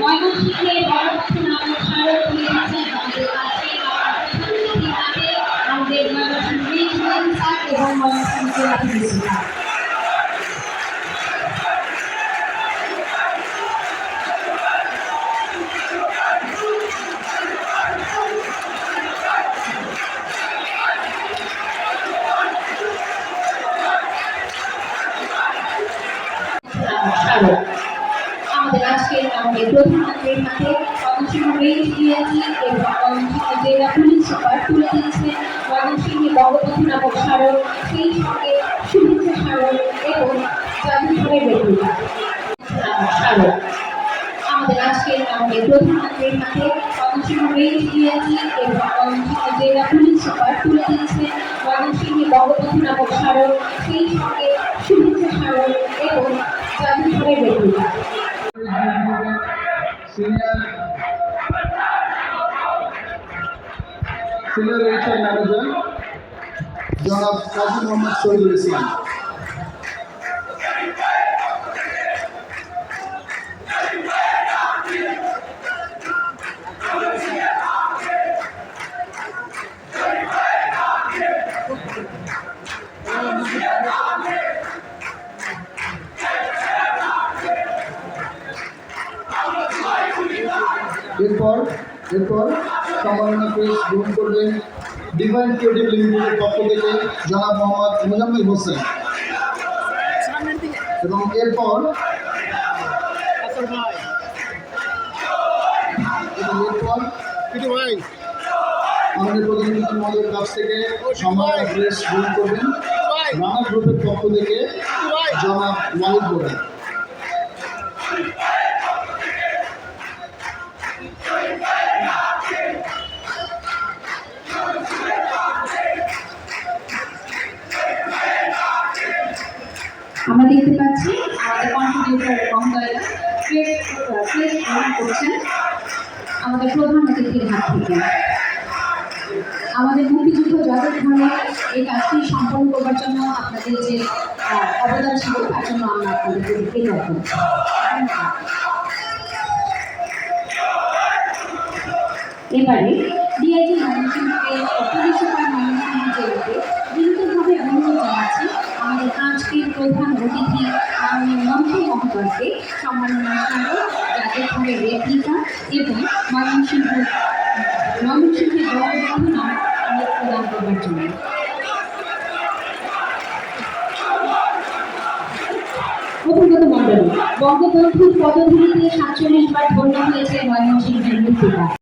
ময়মনসিংহের নামক স্মারক তুলে আমাদের কাছে আমাদের এবং ময়মনসিংহ স্মারক আমাদের আজকের আমাদের প্রধানমন্ত্রীর হাতে ময়মনসিংহ রেঞ্জ ডিআইজি এবং ময়মনসিংহ জেলা পুলিশ সুপার তুলে দিচ্ছে ময়মনসিংহে বঙ্গবন্ধু নামক স্মারক সেই সঙ্গে শুভেচ্ছা স্মারক এবং জাদুঘরের রেপ্লিকা স্মারক আমাদের আজকের আমাদের প্রধানমন্ত্রীর হাতে ময়মনসিংহ রেঞ্জ ডিআইজি এবং শুভেচ্ছা স্মারক এবং জাদুঘরের সিনিয়র সিনিয়র এইচআর ম্যানেজার জনাব কাজী মোহাম্মদ শহীদুল ইসলাম। এরপর এরপর সম্মাননা প্রেস গ্রহণ করবেন ডিভাইন ক্রিয়েটিভ লিমিটেডের পক্ষ থেকে জনাব মোহাম্মদ মুজাম্মিল হোসেন। এবং এরপর এরপর আমাদের প্রতিনিধি মহলের কাছ থেকে সম্মাননা প্রেস গ্রহণ করবেন। রানা গ্রুপের পক্ষ থেকে জনাব ওয়াহিদ বোরা আমরা দেখতে পাচ্ছি, আমাদের কন্ট্রিবিউটার করছেন আমাদের প্রধান অতিথির হাত থেকে। আমাদের মুক্তিযুদ্ধ জাদুঘরে এই কাজটি সম্পন্ন করবার জন্য আপনাদের যে অবদান ছিল, তার জন্য আমরা আপনাদেরকে কৃতজ্ঞ। এবারে ডিআইজি ময়মনসিংহকে পুলিশ সুপার ময়মনসিংহ জেলাকে বিনীতভাবে অনুরোধ জানাচ্ছি, আমাদের প্রধান অতিথি মন্ত্রী মহোদয়কে সম্মাননা স্মারক জাদুঘরের রেপ্লিকা এবং ময়মনসিংহ প্রদান করবার জন্য। মন্ডলী বঙ্গবন্ধুর পদধূলিতে সাতচল্লিশ বার ধন্য হয়েছে ময়মনসিংহের মৃত্যুটা